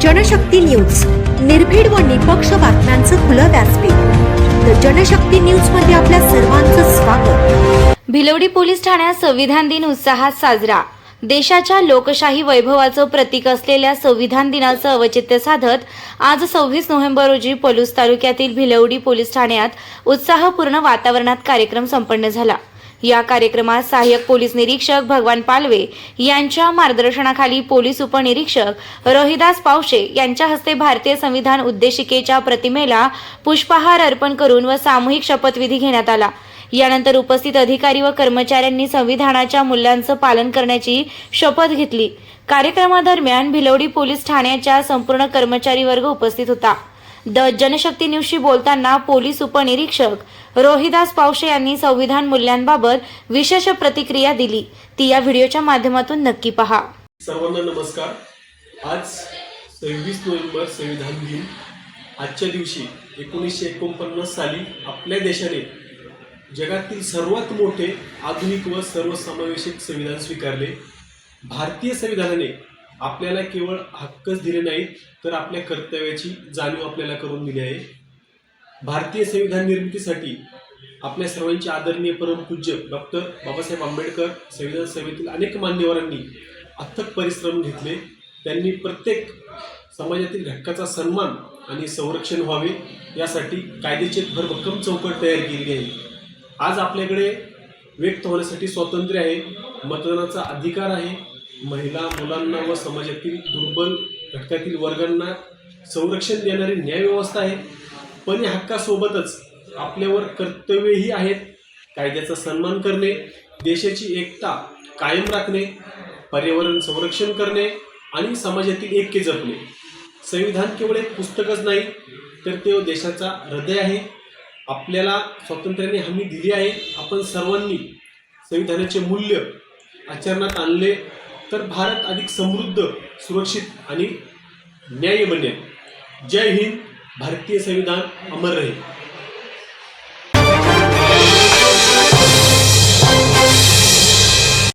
Janshakti news. निर्भीड व निपक्ष बातम्यांचं खुलं व्यासपीठ. द जनशक्ती न्यूजमध्ये आपल्या सर्वांचं स्वागत. भिलवडी पोलीस ठाण्यात संविधान दिन उत्साहात साजरा. देशाच्या लोकशाही वैभवाचं प्रतीक असलेल्या संविधान दिनाचं औचित्य साधत आज सव्वीस नोव्हेंबर रोजी पलूस तालुक्यातील भिलवडी पोलीस ठाण्यात उत्साहपूर्ण वातावरणात कार्यक्रम संपन्न झाला. या कार्यक्रमात सहाय्यक पोलीस निरीक्षक भगवान पालवे यांच्या मार्गदर्शनाखाली पोलीस उपनिरीक्षक रोहिदास पावशे यांच्या हस्ते भारतीय संविधान उद्देशिकेच्या प्रतिमेला पुष्पहार अर्पण करून व सामूहिक शपथविधी घेण्यात आला. यानंतर उपस्थित अधिकारी व कर्मचाऱ्यांनी संविधानाच्या मूल्यांचं पालन करण्याची शपथ घेतली. कार्यक्रमादरम्यान भिलवडी पोलीस ठाण्याच्या संपूर्ण कर्मचारी वर्ग उपस्थित होता. द जनशक्ती न्यूजशी बोलताना पोलीस उपनिरीक्षक रोहिदास पावशे यांनी संविधान मूल्यांबाबत विशेष प्रतिक्रिया दिली. ती या व्हिडिओच्या माध्यमातून नक्की पहा. सर्वांना नमस्कार. आज सव्वीस नोव्हेंबर संविधान दिन. आजच्या दिवशी एकोणीसशे एकोणपन्नास साली आपल्या देशाने जगातील सर्वात मोठे आधुनिक व सर्वसमावेशक संविधान स्वीकारले. भारतीय संविधानाने आपल्याला केवळ हक्कच दिले नाहीत तर आपल्या कर्तव्याची जाणीव आपल्याला करून दिली आहे. भारतीय संविधान निर्मितीसाठी आपल्या सर्वांचे आदरणीय परमपूज्य डॉक्टर बाबासाहेब आंबेडकर संविधान सभेतील अनेक मान्यवरांनी अथक परिश्रम घेतले. त्यांनी प्रत्येक समाजातील घटकाचा सन्मान आणि संरक्षण व्हावे यासाठी कायद्याची भरभक्कम चौकट तयार केली आहे आज आपल्याकडे व्यक्त होण्यासाठी स्वातंत्र्य आहे मतदानाचा अधिकार आहे महिला मुलांना व समाजातील दुर्बल घटकातील वर्गांना संरक्षण देणारी न्यायव्यवस्था आहे. पण या हक्कासोबतच आपल्यावर कर्तव्यही आहेत. कायद्याचा सन्मान करणे देशाची एकता कायम राखणे पर्यावरण संरक्षण करणे आणि समाजातील ऐक्य जपणे. संविधान केवळ एक पुस्तकच नाही तर ते देशाचा हृदय आहे. आपल्याला स्वातंत्र्याने हमी दिली आहे. आपण सर्वांनी संविधानाचे मूल्य आचरणात आणले. तर भारत अधिक समृद्ध सुरक्षित आणि न्याय बनेल जय हिंद. भारतीय संविधान अमर राहील.